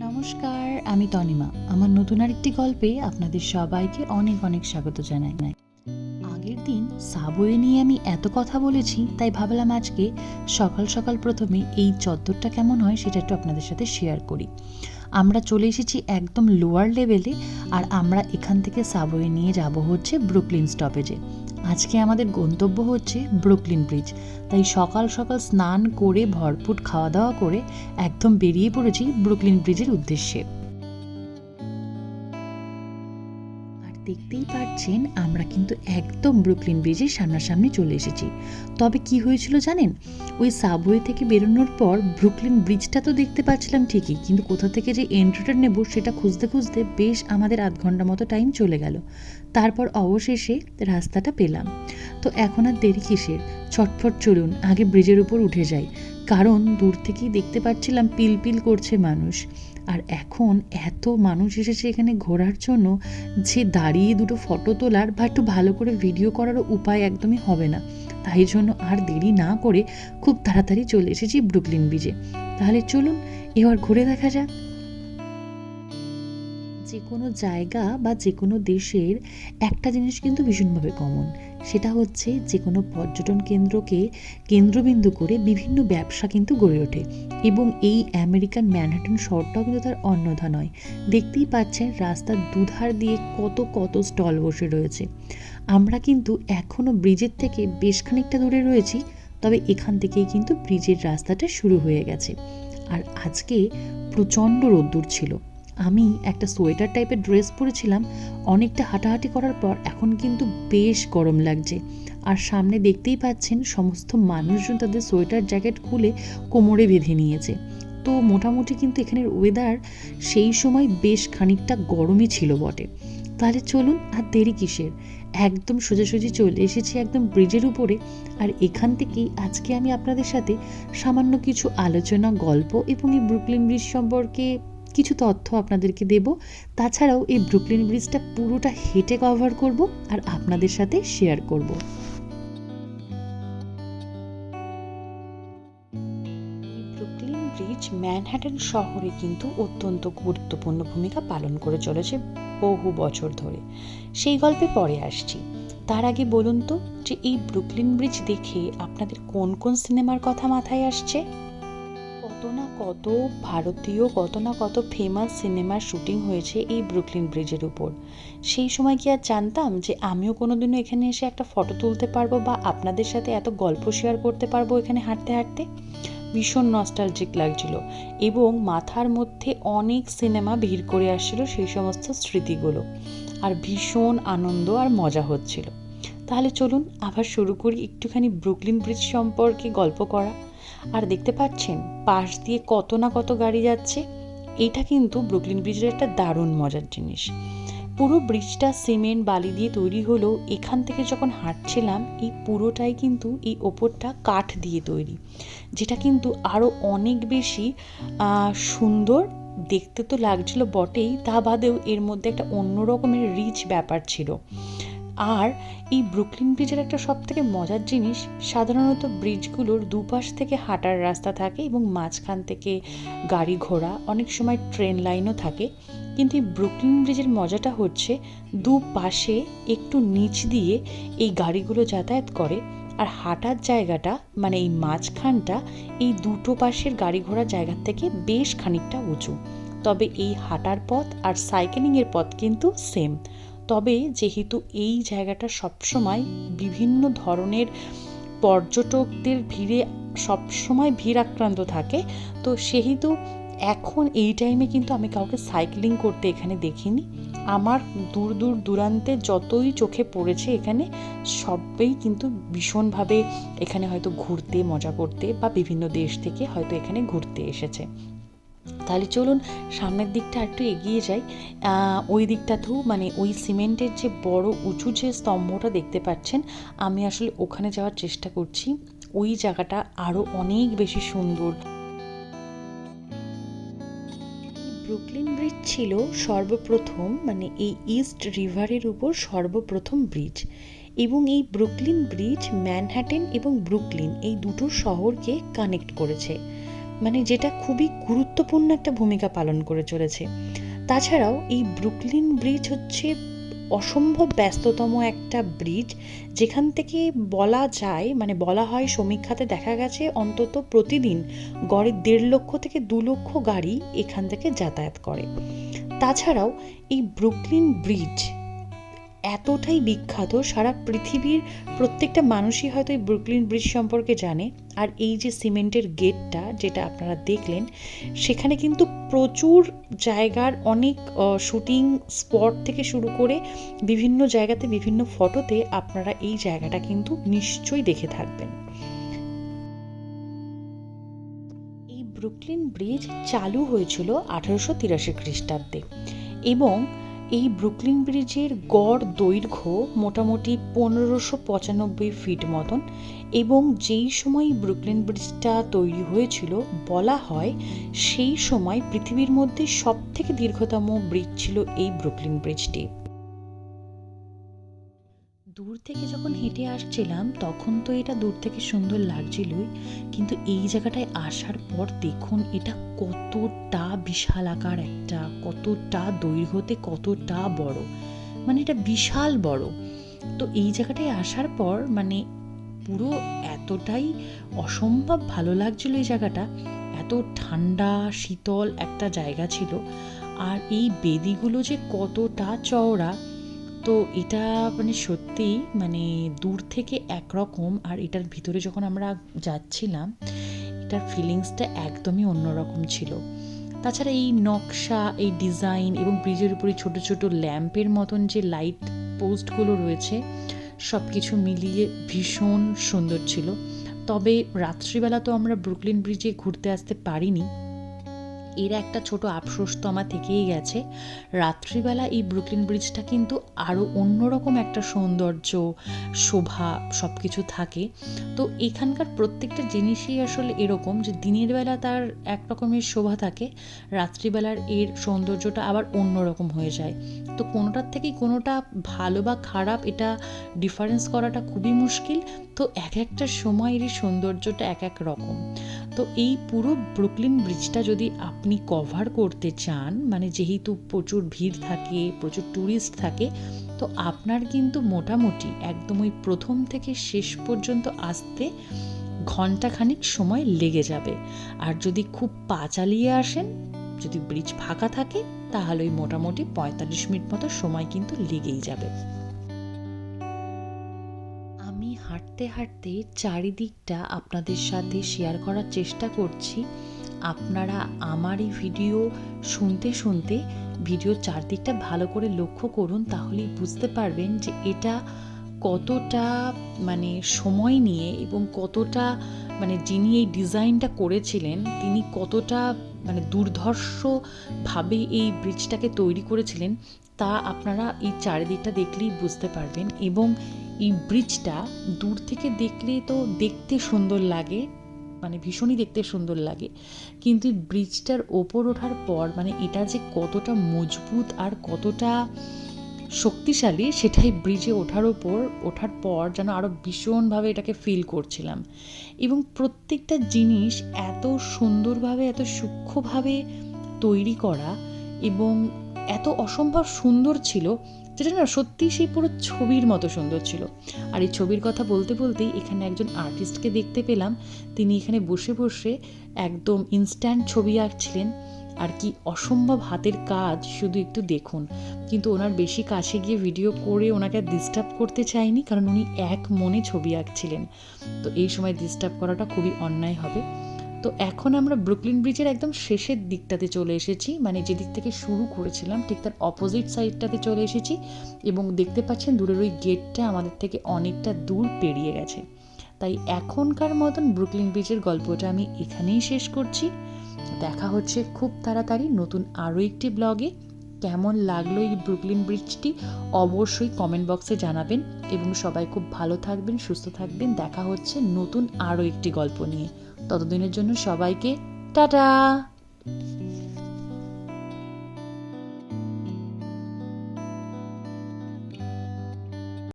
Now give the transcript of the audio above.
নমস্কার, আমি তনিমা। আমার নতুন আরেকটি গল্পে আপনাদের সবাইকে অনেক অনেক স্বাগত জানাই। আগের দিন সাবওয়ে নিয়ে আমি এত কথা বলেছি, তাই ভাবলাম আজকে সকাল সকাল প্রথমে এই চত্বরটা কেমন হয় সেটা একটু আপনাদের সাথে শেয়ার করি। আমরা চলে এসেছি একদম লোয়ার লেভেলে আর আমরা এখান থেকে সাবওয়ে নিয়ে যাব হচ্ছে ব্রুকলিন স্টপেজে আজকে আমাদের গন্তব্য হচ্ছে ব্রুকলিন ব্রিজ। তাই সকাল সকাল স্নান করে, ভরপুর খাওয়া দাওয়া করে একদম বেরিয়ে পড়েছি ব্রুকলিন ব্রিজের উদ্দেশ্যে। দেখতেই পাচ্ছেন আমরা কিন্তু একদম ব্রুকলিন ব্রিজের সামনাসামনি চলে এসেছি। তবে কি হয়েছিল জানেন? ওই সাবওয়ে থেকে বেরোনোর পর ব্রুকলিন ব্রিজটা তো দেখতে পাচ্ছিলাম ঠিকই, কিন্তু কোথা থেকে যে এন্ট্রিটা নেব সেটা খুঁজতে খুঁজতে বেশ আমাদের আধ ঘণ্টা মতো টাইম চলে গেল। তারপর অবশেষে রাস্তাটা পেলাম। তো এখন আর দেরি কিসের? ছটফট চলুন, আগে ব্রিজের উপর উঠে যাই। কারণ দূর থেকেই দেখতে পাচ্ছিলাম পিলপিল করছে মানুষ। আর এখন এত মানুষ এসেছে এখানে ঘোরার জন্য যে দাঁড়িয়ে দুটো ফটো তোলার বা একটু ভালো করে ভিডিও করারও উপায় একদমই হবে না। তাই জন্য আর দেরি না করে খুব তাড়াতাড়ি চলে এসেছি ব্রুকলিন ব্রিজে তাহলে চলুন, এবার ঘুরে দেখা যাক। যে কোনো জায়গা বা যে কোনো দেশের একটা জিনিস কিন্তু ভীষণভাবে কমন সেটা হচ্ছে যে কোনো পর্যটন কেন্দ্রকে কেন্দ্রবিন্দু করে বিভিন্ন ব্যবসা কিন্তু গড়ে ওঠে। এবং এই আমেরিকান ম্যানহাটন শহরটাও কিন্তু তার অন্যথা নয়। দেখতেই পাচ্ছেন রাস্তার দুধার দিয়ে কত কত স্টল বসে রয়েছে। আমরা কিন্তু এখনও ব্রিজের থেকে বেশ খানিকটা দূরে রয়েছি, তবে এখান থেকেই কিন্তু ব্রিজের রাস্তাটা শুরু হয়ে গেছে। আর আজকে প্রচণ্ড রোদ্দুর ছিল। আমি একটা সোয়েটার টাইপের ড্রেস পরেছিলাম, অনেকটা হাঁটাহাঁটি করার পর এখন কিন্তু বেশ গরম লাগছে। আর সামনে দেখতেই পাচ্ছেন সমস্ত মানুষজন তাদের সোয়েটার জ্যাকেট খুলে কোমরে বেঁধে নিয়েছে। তো মোটামুটি কিন্তু এখানের ওয়েদার সেই সময় বেশ খানিকটা গরমই ছিল বটে। তাহলে চলুন আর দেরি কিসের? একদম সোজাসুজি চলে এসেছি একদম ব্রিজের উপরে। আর এখান থেকেই আজকে আমি আপনাদের সাথে সামান্য কিছু আলোচনা, গল্প এবং এই ব্রুকলিন ব্রিজ সম্পর্কে কিছু তথ্য আপনাদেরকে দেব। তাছাড়াও এই ব্রুকলিন ব্রিজটা পুরোটা হেঁটে কভার করব আর আপনাদের সাথে শেয়ার করব। ব্রুকলিন ব্রিজ ম্যানহাটন শহরে কিন্তু অত্যন্ত গুরুত্বপূর্ণ ভূমিকা পালন করে চলেছে বহু বছর ধরে। সেই গল্পে পরে আসছি। তার আগে বলুন তো যে এই ব্রুকলিন ব্রিজ দেখে আপনাদের কোন কোন সিনেমার কথা মাথায় আসছে? কত না কত ভারতীয়, কত না কত ফেমাস সিনেমার শুটিং হয়েছে এই ব্রুকলিন ব্রিজের উপর। সেই সময় কি আর জানতাম যে আমিও কোনোদিনও এখানে এসে একটা ফটো তুলতে পারব বা আপনাদের সাথে এত গল্প শেয়ার করতে পারব এখানে হাঁটতে হাঁটতে? ভীষণ নস্টালজিক লাগছিল এবং মাথার মধ্যে অনেক সিনেমা ভিড় করে আসছিল সেই সমস্ত স্মৃতিগুলো। আর ভীষণ আনন্দ আর মজা হচ্ছিল। তাহলে চলুন আবার শুরু করি একটুখানি ব্রুকলিন ব্রিজ সম্পর্কে গল্প করা। আর দেখতে পাচ্ছেন, পাশ দিয়ে কত না কত গাড়ি যাচ্ছে। এটা কিন্তু ব্রুকলিন ব্রিজের একটা দারুণ মজার জিনিস। পুরো ব্রিজটা সিমেন্ট বালি দিয়ে তৈরি হলেও এখান থেকে যখন হাঁটছিলাম, এই পুরোটাই কিন্তু এই ওপরটা কাঠ দিয়ে তৈরি। যেটা কিন্তু আরও অনেক বেশি সুন্দর, দেখতে তো লাগছিল বটেই, তা বাদেও এর মধ্যে একটা অন্য রকমের রিচ ব্যাপার ছিল। আর এই ব্রুকলিন ব্রিজের একটা সব থেকে মজার জিনিস, সাধারণত ব্রিজগুলোর দুপাশ থেকে হাঁটার রাস্তা থাকে এবং মাঝখান থেকে গাড়ি ঘোড়া, অনেক সময় ট্রেন লাইনও থাকে। কিন্তু এই ব্রুকলিন ব্রিজের মজাটা হচ্ছে দুপাশে একটু নিচ দিয়ে এই গাড়িগুলো যাতায়াত করে আর হাঁটার জায়গাটা মানে এই মাঝখানটা, এই দুটো পাশের গাড়ি ঘোড়ার জায়গার থেকে বেশ খানিকটা উঁচু। তবে এই হাঁটার পথ আর সাইকেলিংয়ের পথ কিন্তু সেম তবে যেহেতু এই জায়গাটা সবসময় বিভিন্ন ধরনের পর্যটকদের ভিড়ে সবসময় ভিড় আক্রান্ত থাকে, তো সেহেতু এখন এই টাইমে কিন্তু আমি কাউকে সাইক্লিং করতে এখানে দেখিনি। আমার দূর দূর দূরান্তে যতই চোখে পড়েছে এখানে, সবাই কিন্তু ভীষণভাবে এখানে হয়তো ঘুরতে, মজা করতে বা বিভিন্ন দেশ থেকে হয়তো এখানে ঘুরতে এসেছে। তাহলে চলুন সামনের দিকটা একটু এগিয়ে যাই। ওই দিকটাতেও মানে ওই সিমেন্টের যে বড় উঁচু যে স্তম্ভটা দেখতে পাচ্ছেন, আমি আসলে ওখানে যাওয়ার চেষ্টা করছি। ওই জায়গাটা আরও অনেক বেশি সুন্দর। ব্রুকলিন ব্রিজ ছিল সর্বপ্রথম মানে এই ইস্ট রিভারের উপর সর্বপ্রথম ব্রিজ। এবং এই ব্রুকলিন ব্রিজ ম্যানহ্যাটেন এবং ব্রুকলিন এই দুটো শহরকে কানেক্ট করেছে। মানে যেটা খুবই গুরুত্বপূর্ণ একটা ভূমিকা পালন করে চলেছে। তাছাড়াও এই ব্রুকলিন ব্রিজ হচ্ছে অসম্ভব ব্যস্ততম একটা ব্রিজ। যেখান থেকে বলা যায় মানে বলা হয় সমীক্ষাতে দেখা গেছে অন্তত প্রতিদিন গড়ে দেড় লক্ষ থেকে দু লক্ষ গাড়ি এখান থেকে যাতায়াত করে। তাছাড়াও এই ব্রুকলিন ব্রিজ এতটাই বিখ্যাত, সারা পৃথিবীর প্রত্যেকটা মানুষই হয়তো এই ব্রুকলিন ব্রিজ সম্পর্কে জানে। আর এই যে সিমেন্টের গেটটা, যেটা আপনারা দেখলেন, সেখানে কিন্তু প্রচুর জায়গার অনেক শুটিং স্পট থেকে শুরু করে বিভিন্ন জায়গাতে, বিভিন্ন ফটোতে আপনারা এই জায়গাটা কিন্তু নিশ্চয়ই দেখে থাকবেন। এই ব্রুকলিন ব্রিজ চালু হয়েছিল আঠারোশো তিরাশি খ্রিস্টাব্দে এবং এই ব্রুকলিন ব্রিজের গড় দৈর্ঘ্য মোটামুটি পনেরোশো পঁচানব্বই ফিট মতন এবং যেই সময় ব্রুকলিন ব্রিজটা তৈরি হয়েছিল, বলা হয় সেই সময় পৃথিবীর মধ্যে সবথেকে দীর্ঘতম ব্রিজ ছিল এই ব্রুকলিন ব্রিজটি। থেকে যখন হেঁটে আসছিলাম, তখন তো এটা দূর থেকে সুন্দর লাগছিলই, কিন্তু এই জায়গাটায় আসার পর দেখুন এটা কতটা বিশাল আকার একটা, কতটা দৈর্ঘ্যতে কতটা বড়। মানে এটা বিশাল বড়। তো এই জায়গাটায় আসার পর মানে পুরো এতটাই অসম্ভব ভালো লাগছিল এই জায়গাটা, এত ঠান্ডা, শীতল একটা জায়গা ছিল, আর এই বেদিগুলো যে কতটা চওড়া তো এটা মানে সত্যিই মানে দূর থেকে একরকম আর এটার ভিতরে যখন আমরা যাচ্ছিলাম, এটার ফিলিংসটা একদমই অন্যরকম ছিল। তাছাড়া এই নকশা, এই ডিজাইন এবং ব্রিজের উপরে ছোট ছোট ল্যাম্পের মতন যে লাইট পোস্টগুলো রয়েছে সব কিছু মিলিয়ে ভীষণ সুন্দর ছিল। তবে রাত্রিবেলা তো আমরা ব্রুকলিন ব্রিজে ঘুরতে আসতে পারিনি। এর একটা ছোট আফসোস তো আমার থেকেই গেছে। রাত্রিবেলা এই ব্রুকলিন ব্রিজটা কিন্তু আরও অন্যরকম একটা সৌন্দর্য, শোভা সব কিছু থাকে। তো এখানকার প্রত্যেকটা জিনিসই আসলে এরকম যে দিনের বেলা তার এক রকমের শোভা থাকে, রাত্রিবেলার এর সৌন্দর্যটা আবার অন্যরকম হয়ে যায়। তো কোনোটার থেকেই কোনোটা ভালো বা খারাপ এটা ডিফারেন্স করাটা খুবই মুশকিল। তো এক একটা সময়েরই সৌন্দর্যটা এক এক রকম। তো এই পুরো ব্রুকলিন ব্রিজটা যদি আপনি কভার করতে চান মানে যেহেতু প্রচুর ভিড় থাকে, প্রচুর ট্যুরিস্ট থাকে, তো আপনার কিন্তু মোটামুটি একদম ওই প্রথম থেকে শেষ পর্যন্ত আসতে ঘন্টাখানিক সময় লেগে যাবে। আর যদি খুব পা চালিয়ে আসেন, যদি ব্রিজ ফাঁকা থাকে, তাহলে ওই মোটামুটি পঁয়তাল্লিশ মিনিট মতো সময় কিন্তু লেগেই যাবে। আমি হাঁটতে হাঁটতে চারিদিকটা আপনাদের সাথে শেয়ার করার চেষ্টা করছি। আপনারা আমার এই ভিডিও শুনতে শুনতে ভিডিওর চারদিকটা ভালো করে লক্ষ্য করুন, তাহলেই বুঝতে পারবেন যে এটা কতটা মানে সময় নিয়ে এবং কতটা মানে যিনি এই ডিজাইনটা করেছিলেন, তিনি কতটা মানে দুর্ধর্ষভাবে এই ব্রিজটাকে তৈরি করেছিলেন, তা আপনারা এই চারিদিকটা দেখলেই বুঝতে পারবেন এবং এই ব্রিজটা দূর থেকে দেখলে তো দেখতে সুন্দর লাগে। মানে ভীষণই দেখতে সুন্দর লাগে। কিন্তু ব্রিজটার ওপর ওঠার পর মানে এটা যে কতটা মজবুত আর কতটা শক্তিশালী, সেটাই ব্রিজে ওঠার ওপর, ওঠার পর যেন আরও ভীষণভাবে এটাকে ফিল করছিলাম। এবং প্রত্যেকটা জিনিস এত সুন্দরভাবে, এত সূক্ষ্মভাবে তৈরি করা এবং এত অসম্ভব সুন্দর ছিল যেটা না সত্যি সেই পুরো ছবির মতো সুন্দর ছিল। আর এই ছবির কথা বলতে বলতেই এখানে একজন আর্টিস্টকে দেখতে পেলাম। তিনি এখানে বসে বসে একদম ইনস্ট্যান্ট ছবি আঁকছিলেন। আর কি অসম্ভব হাতের কাজ, শুধু একটু দেখুন। কিন্তু ওনার বেশি কাছে গিয়ে ভিডিও করে ওনাকে ডিস্টার্ব করতে চাইনি, কারণ উনি এক মনে ছবি আঁকছিলেন। তো এই সময় ডিস্টার্ব করাটা খুবই অন্যায় হবে। তো এখন আমরা ব্রুকলিন ব্রিজের একদম শেষের দিকটাতে চলে এসেছি। মানে যেদিক থেকে শুরু করেছিলাম, ঠিক তার অপোজিট সাইডটাতে চলে এসেছি এবং দেখতে পাচ্ছেন দূরের ওই গেটটা আমাদের থেকে অনেকটা দূর পেরিয়ে গেছে। তাই এখনকার মতন ব্রুকলিন ব্রিজের গল্পটা আমি এখানেই শেষ করছি। দেখা হচ্ছে খুব তাড়াতাড়ি নতুন আরও একটি ব্লগে। কেমন লাগল এই ব্রুকলিন ব্রিজটি অবশ্যই কমেন্ট বক্সে জানাবেন এবং সবাই খুব ভালো থাকবেন, সুস্থ থাকবেন। দেখা হচ্ছে নতুন আরও একটি গল্প নিয়ে। ততদিনের জন্য সবাইকে টাটা।